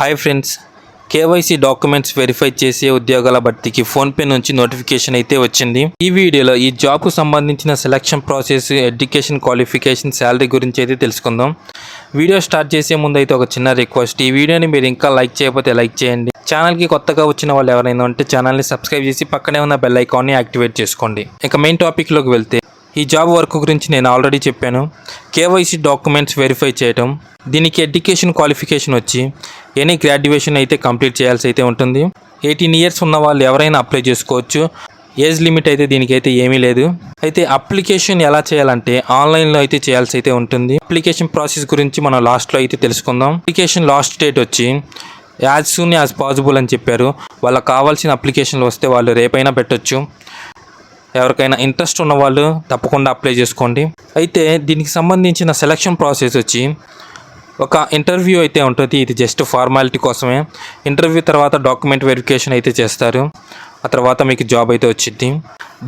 Hi friends. KYC documents verify చేసే ఉద్యోగాల భర్తీకి ఫోన్పే నుంచి నోటిఫికేషన్ అయితే వచ్చింది. ఈ వీడియోలో ఈ జాబ్కు సంబంధించిన selection process education qualification salary గురించి అయితే తెలుసుకుందాం. వీడియో స్టార్ట్ చేసే ముందు అయితే ఒక చిన్న రిక్వెస్ట్ ఈ వీడియోని మీరు ఇంకా లైక్ చేయకపోతే లైక్ చేయండి. ఛానల్కి కొత్తగా వచ్చిన వాళ్ళు ఎవరైనా ఉంటే ఛానల్ని సబ్స్క్రైబ్ చేసి పక్కనే ఉన్న బెల్ ఐకాన్ని యాక్టివేట్ చేసుకోండి. ఇక మెయిన్ టాపిక్లోకి వెళ్తే ఈ జాబ్ వర్క్ గురించి నేను ఆల్రెడీ చెప్పాను. కేవైసీ డాక్యుమెంట్స్ వెరిఫై చేయటం దీనికి ఎడ్యుకేషన్ క్వాలిఫికేషన్ వచ్చి ఎనీ గ్రాడ్యుయేషన్ అయితే కంప్లీట్ చేయాల్సి అయితే ఉంటుంది. ఎయిటీన్ ఇయర్స్ ఉన్న వాళ్ళు ఎవరైనా అప్లై చేసుకోవచ్చు. ఏజ్ లిమిట్ అయితే దీనికైతే ఏమీ లేదు. అయితే అప్లికేషన్ ఎలా చేయాలంటే ఆన్లైన్లో అయితే చేయాల్సి అయితే ఉంటుంది. అప్లికేషన్ ప్రాసెస్ గురించి మనం లాస్ట్లో అయితే తెలుసుకుందాం. అప్లికేషన్ లాస్ట్ డేట్ వచ్చి యాజ్ సూన్ యాజ్ పాసిబుల్ అని చెప్పారు. వాళ్ళకి కావాల్సిన అప్లికేషన్లు వస్తే వాళ్ళు రేపైనా పెట్టొచ్చు. ఎవరికైనా ఇంట్రెస్ట్ ఉన్న వాళ్ళు తప్పకుండా అప్లై చేసుకోండి. అయితే దీనికి సంబంధించిన సెలక్షన్ ప్రాసెస్ వచ్చి ఒక ఇంటర్వ్యూ అయితే ఉంటుంది. ఇది జస్ట్ ఫార్మాలిటీ కోసమే. ఇంటర్వ్యూ తర్వాత డాక్యుమెంట్ వెరిఫికేషన్ అయితే చేస్తారు. ఆ తర్వాత మీకు జాబ్ అయితే వచ్చింది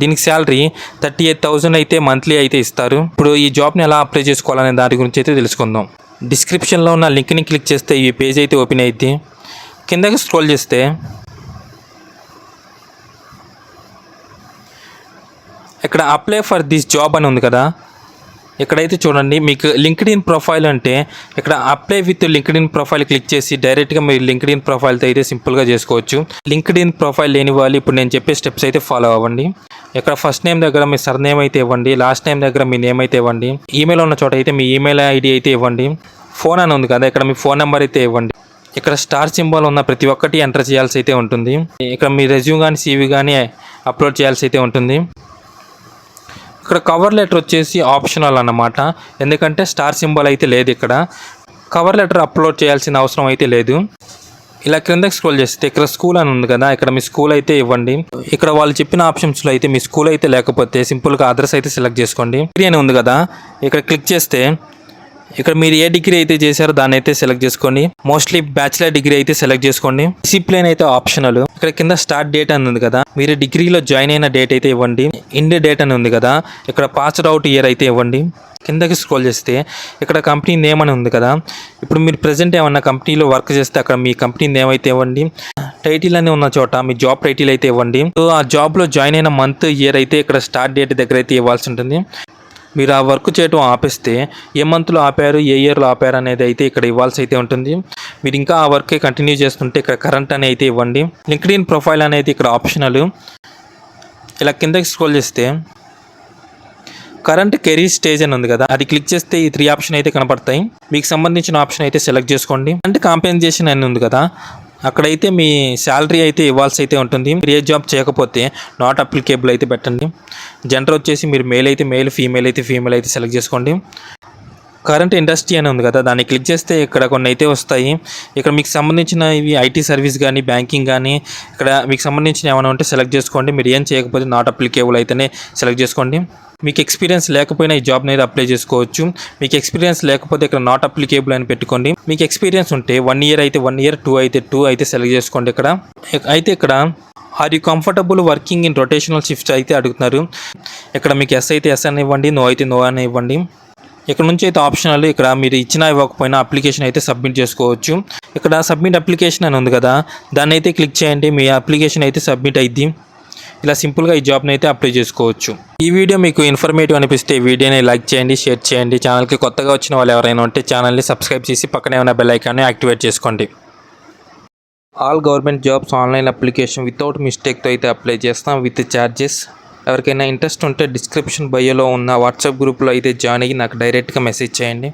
దీనికి శాలరీ థర్టీ ఎయిట్ థౌజండ్ అయితే మంత్లీ అయితే ఇస్తారు. ఇప్పుడు ఈ జాబ్ని ఎలా అప్లై చేసుకోవాలనే దాని గురించి అయితే తెలుసుకుందాం. డిస్క్రిప్షన్లో ఉన్న లింక్ని క్లిక్ చేస్తే ఈ పేజ్ అయితే ఓపెన్ అయింది కిందకి స్క్రోల్ చేస్తే ఇక్కడ అప్లై ఫర్ దిస్ జాబ్ అని ఉంది కదా. ఇక్కడైతే చూడండి మీకు లింక్డ్ ఇన్ ప్రొఫైల్ అంటే ఇక్కడ apply with LinkedIn profile click చేసి డైరెక్ట్గా మీరు లింక్డ్ ఇన్ ప్రొఫైల్తో అయితే సింపుల్గా చేసుకోవచ్చు. లింక్డ్ ఇన్ ప్రొఫైల్ లేని వాళ్ళు ఇప్పుడు నేను చెప్పే స్టెప్స్ అయితే ఫాలో అవ్వండి. ఇక్కడ ఫస్ట్ నేమ్ దగ్గర మీ సర్ నేమ్ అయితే ఇవ్వండి లాస్ట్ నేమ్ దగ్గర మీ నేమ్ అయితే ఇవ్వండి ఈమెయిల్ ఉన్న చోట అయితే మీ ఈమెయిల్ ఐడి అయితే ఇవ్వండి ఫోన్ అని ఉంది కదా ఇక్కడ మీ ఫోన్ నెంబర్ అయితే ఇవ్వండి. ఇక్కడ స్టార్ సింబల్ ఉన్న ప్రతి ఒక్కటి ఎంటర్ చేయాల్సి అయితే ఉంటుంది. ఇక్కడ మీ రెజ్యూమ్ కానీ సీవీ కానీ అప్లోడ్ చేయాల్సి అయితే ఉంటుంది. ఇక్కడ కవర్ లెటర్ వచ్చేసి ఆప్షనల్ అన్నమాట. ఎందుకంటే స్టార్ సింబల్ అయితే లేదు ఇక్కడ. కవర్ లెటర్ అప్లోడ్ చేయాల్సిన అవసరం అయితే లేదు. ఇలా క్రిందకి స్క్రోల్ చేస్తే ఇక్కడ స్కూల్ అని ఉంది కదా ఇక్కడ మీ స్కూల్ అయితే ఇవ్వండి. ఇక్కడ వాళ్ళు చెప్పిన ఆప్షన్స్లో అయితే మీ స్కూల్ అయితే లేకపోతే సింపుల్గా అడ్రస్ అయితే సెలెక్ట్ చేసుకోండి. డిగ్రీ అని ఉంది కదా ఇక్కడ క్లిక్ చేస్తే ఇక్కడ మీరు ఏ డిగ్రీ అయితే చేశారో దాన్ని అయితే సెలెక్ట్ చేసుకోండి. మోస్ట్లీ బ్యాచిలర్ డిగ్రీ అయితే సెలెక్ట్ చేసుకోండి. డిసిప్లిన్ అయితే ఆప్షనల్ ఇక్కడ కింద స్టార్ట్ డేట్ అని ఉంది కదా. మీరు డిగ్రీలో జాయిన్ అయిన డేట్ అయితే ఇవ్వండి. ఇండే డేట్ అని ఉంది కదా. ఇక్కడ పాస్డ్ అవుట్ ఇయర్ అయితే ఇవ్వండి. కిందకి స్క్రోల్ చేస్తే ఇక్కడ కంపెనీ నేమ్ అని ఉంది కదా. ఇప్పుడు మీరు ప్రజెంట్ ఏమన్నా కంపెనీలో వర్క్ చేస్తే అక్కడ మీ కంపెనీ నేమ్ అయితే ఇవ్వండి. టైటిల్ అని ఉన్న చోట మీ జాబ్ టైటిల్ అయితే ఇవ్వండి. సో ఆ జాబ్లో జాయిన్ అయిన మంత్ ఇయర్ అయితే ఇక్కడ స్టార్ట్ డేట్ దగ్గర అయితే ఇవ్వాల్సి ఉంటుంది. మీరు ఆ వర్క్ చేయడం ఆపేస్తే ఏ మంత్లో ఆపారు ఏ ఇయర్లో ఆపారు అనేది అయితే ఇక్కడ ఇవ్వాల్సి అయితే ఉంటుంది. మీరు ఇంకా ఆ వర్కే కంటిన్యూ చేస్తుంటే ఇక్కడ కరెంట్ అని అయితే ఇవ్వండి. లింక్డ్ ఇన్ ప్రొఫైల్ అనేది ఇక్కడ ఆప్షనల్. ఇలా కిందకి స్క్రోల్ చేస్తే కరెంట్ కెరీర్ స్టేజ్ అని ఉంది కదా అది క్లిక్ చేస్తే ఈ త్రీ ఆప్షన్ అయితే కనపడతాయి. మీకు సంబంధించిన ఆప్షన్ అయితే సెలెక్ట్ చేసుకోండి. అంటే కాంపెన్సేషన్ అని ఉంది కదా అక్కడైతే మీ శాలరీ అయితే ఇవ్వాల్సి అయితే ఉంటుంది. మీరు ఏ జాబ్ చేయకపోతే నాట్ అప్లికేబుల్ అయితే పెట్టండి. జెండర్ వచ్చేసి మీరు మేల్ అయితే మేల్ ఫీమేల్ అయితే ఫీమేల్ అయితే సెలెక్ట్ చేసుకోండి. కరెంట్ ఇండస్ట్రీ అని ఉంది కదా దాన్ని క్లిక్ చేస్తే ఇక్కడ కొన్ని అయితే వస్తాయి. ఇక్కడ మీకు సంబంధించిన ఇవి ఐటీ సర్వీస్ కానీ బ్యాంకింగ్ కానీ ఇక్కడ మీకు సంబంధించిన ఏమైనా ఉంటే సెలెక్ట్ చేసుకోండి. మీరు ఏం చేయకపోతే నాట్ అప్లికేబుల్ అయితేనే సెలెక్ట్ చేసుకోండి. మీకు ఎక్స్పీరియన్స్ లేకపోయినా ఈ జాబ్ని అనేది అప్లై చేసుకోవచ్చు. మీకు ఎక్స్పీరియన్స్ లేకపోతే ఇక్కడ నాట్ అప్లికేబుల్ అని పెట్టుకోండి. మీకు ఎక్స్పీరియన్స్ ఉంటే వన్ ఇయర్ అయితే వన్ ఇయర్ టూ అయితే టూ అయితే సెలెక్ట్ చేసుకోండి ఇక్కడ. అయితే ఇక్కడ are you comfortable working in rotational shifts అయితే అడుగుతున్నారు. ఇక్కడ మీకు ఎస్ అయితే ఎస్ అని ఇవ్వండి నో అయితే నో అని ఇవ్వండి. ఇక్కడ నుంచి అయితే ఆప్షనల్ ఇక్కడ మీరు ఇచ్చినా ఇవ్వకపోయినా అప్లికేషన్ అయితే సబ్మిట్ చేసుకోవచ్చు. ఇక్కడ సబ్మిట్ అప్లికేషన్ అని ఉంది కదా దాన్ని అయితే క్లిక్ చేయండి మీ అప్లికేషన్ అయితే సబ్మిట్ అయింది ఇలా సింపుల్గా ఈ జాబ్ని అయితే అప్లై చేసుకోవచ్చు. ఈ వీడియో మీకు ఇన్ఫర్మేటివ్ అనిపిస్తే వీడియోని లైక్ చేయండి షేర్ చేయండి. ఛానల్కి కొత్తగా వచ్చిన వాళ్ళు ఎవరైనా ఉంటే ఛానల్ని సబ్స్క్రైబ్ చేసి పక్కనే ఉన్న బెల్ ఐకాన్ని యాక్టివేట్ చేసుకోండి. All government jobs online application without మిస్టేక్తో అయితే అప్లై చేస్తాం విత్ ఛార్జెస్ ఎవరికైనా ఇంట్రెస్ట్ ఉంటే డిస్క్రిప్షన్ బయోలో ఉన్న వాట్సాప్ గ్రూప్లో అయితే జాయిన్ అయ్యి నాకు డైరెక్ట్గా మెసేజ్ చేయండి.